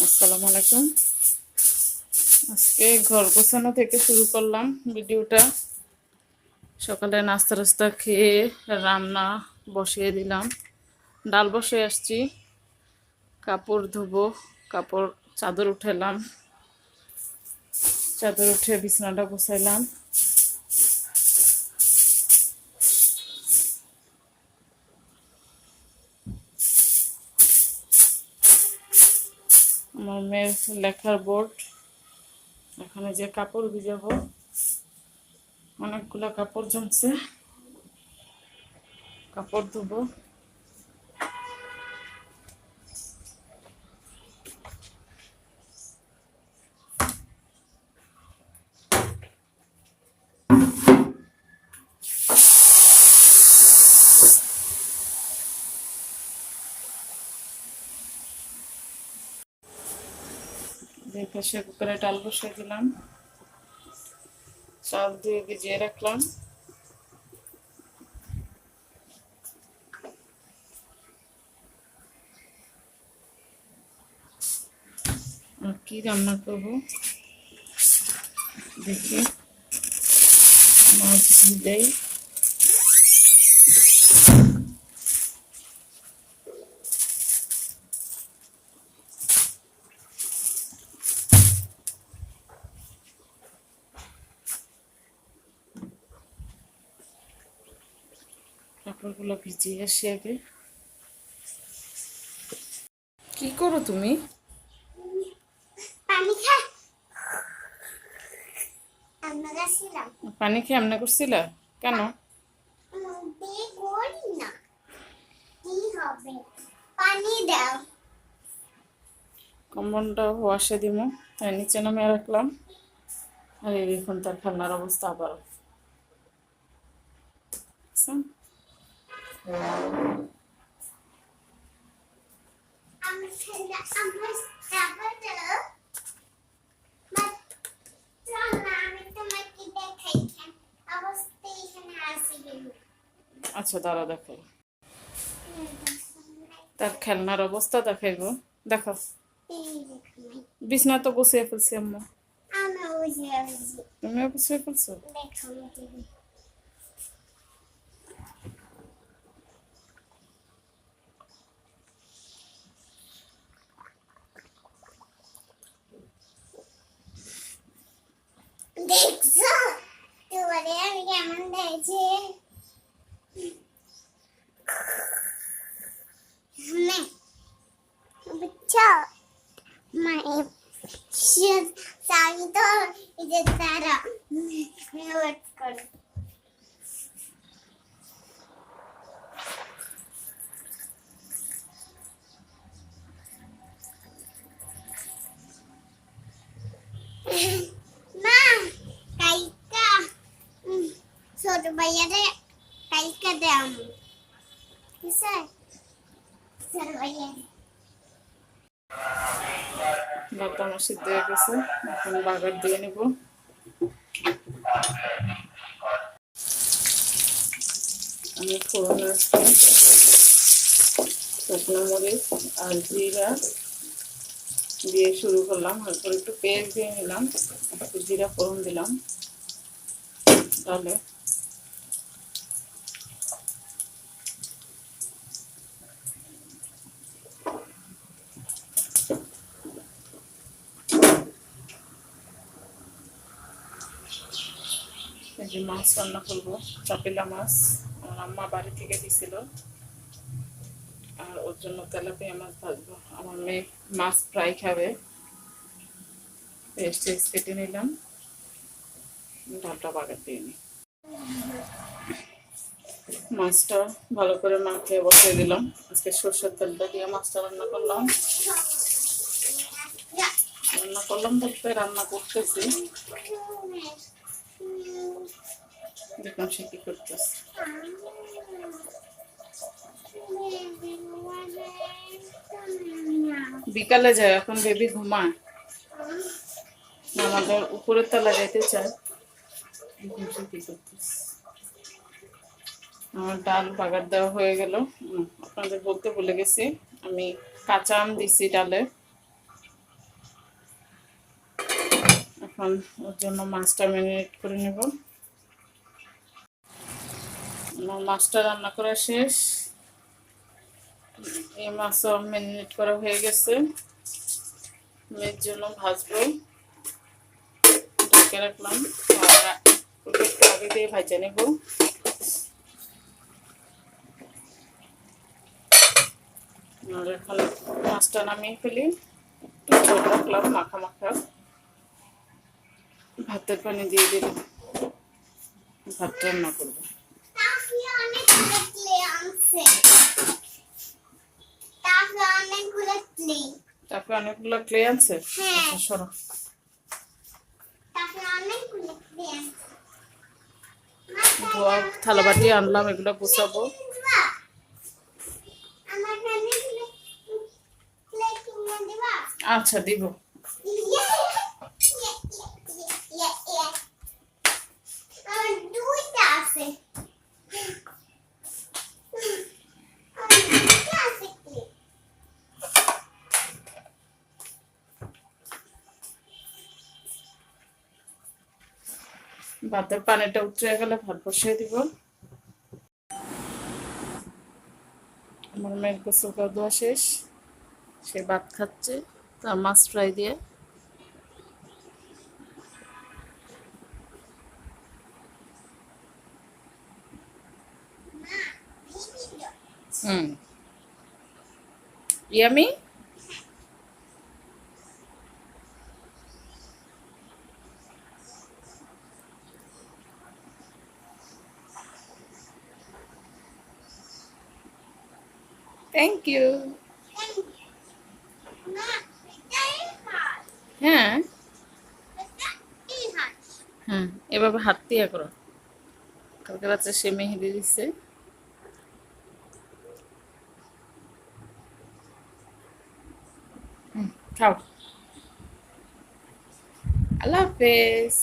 আসসালামু আলাইকুম। আজকে ঘর গোছানো থেকে শুরু করলাম ভিডিওটা। সকালে নাস্তা রাস্তা খেয়ে রান্না বসিয়ে দিলাম। ডাল বসে আসছি। কাপড় ধুবো, কাপড়, চাদর উঠালাম। চাদর উঠে বিছানাটা গোছাইলাম। আমার মেয়ের লেখার বোর্ড। এখানে যে কাপড় ভিজাবো অনেকগুলো কাপড় জমছে। কাপড় ধুবো। যে প্রেশার কুকারে ডাল বসিয়ে দিলাম। চাল দিয়ে ভিজিয়ে রাখলাম। আর কি রান্না করব? দেখি। মাছ ভিজাই কাপড়গুলো ভিজিয়ে আসি আগে। কি করো তুমি? পানি খেয়ে এমনি করছিলা? কেন? বিয়ে করি না। কি হবে? পানি দাও। কম্বলটা ওয়াশে দিব তাই নিচে নামে রাখলাম। আর এই এখন তার খেলনার অবস্থা আবার। আচ্ছা দাঁড়া দেখাই তার খেলনার অবস্থা দেখাইব। দেখো। বিছনা তো বসিয়ে ফেলছি আম্মা। আমি তুমিও বসিয়ে ফেলছো দেখো টিভি দেখছ তোমারে আমি কেমন দেখছি নে বুঝছ মায়ের চাবি তো এই যে তারা নোট করো মা কালকা উম, ছোট ভাইয়ারে কালকা দাম কিসে ছোট ভাইয়ারে ভাতটা আমার সিদ্ধ হয়ে গেছে এখন বাগার দিয়ে নেব আমি ফোড়ন আজকে শুকনো মরিচ আর জিরা দিয়ে শুরু করলাম তারপর একটু পেঁয়াজ দিয়ে নিলাম জিরা ফোড়ন দিলাম তাহলে যে মাছ রান্না করব, চাপিলা মাছ, আমার আম্মা বাড়ি থেকে দিছিল। আর ওর জন্য তেলাপিয়া মাছ ভাজবো। আমার মেয়ে মাছ ফ্রাই খাবে। পেস্ট কেটে নিলাম। ডালটা বাগার দিয়ে নিই মাছটা ভালো করে মাখিয়ে বসিয়ে দিলাম। আজকে সর্ষের তেলটা দিয়ে মাছটা রান্না করলাম। রান্না করলাম বলতে রান্না করতেছি। করতেছে বিকালে যায় এখন বেবি ঘুমায় আমাদের উপরের তলা যাইতে চায় আমার ডাল বাগার দেওয়া হয়ে গেল আপনাদের বলতে ভুলে গেছি আমি কাঁচা আম দিছি ডালে এখন ওর জন্য মাছটা ম্যারিনেট করে নেব আমার মাছটা রান্না করা শেষ। এই মাছও ম্যারিনেট করা হয়ে গেছে। মেয়ের জন্য ভাজবো। ঢেকে রাখলাম। আগে দিয়ে ভাজা নেব। এখন মাছটা নামিয়ে ফেলি। একটু রাখলাম, মাখা মাখা। ভাতের পানি দিয়ে দিলাম ভাত রান্না করব। অনেকগুলো ক্লে আনছে? তারপরে অনেকগুলো হ্যাঁ। আচ্ছা, সরো। ধোয়া থালা বাটি আনলাম এগুলো গুছাবো। আচ্ছা দিব। ভাতের পানিটা উঠে গেলে ভাত বসিয়ে দিব। আমার মেয়ের গোসল করা শেষ। সে ভাত খাচ্ছে, তার মাছ ফ্রাই দিয়ে। হুম। ইয়ামি? থ্যাংক ইউ হ্যাঁ। হ্যাঁ এভাবে হাত দিয়ে করো। কালকে রাত্রে সে মেহেদি দিচ্ছে খাও। আল্লাহ হাফেজ।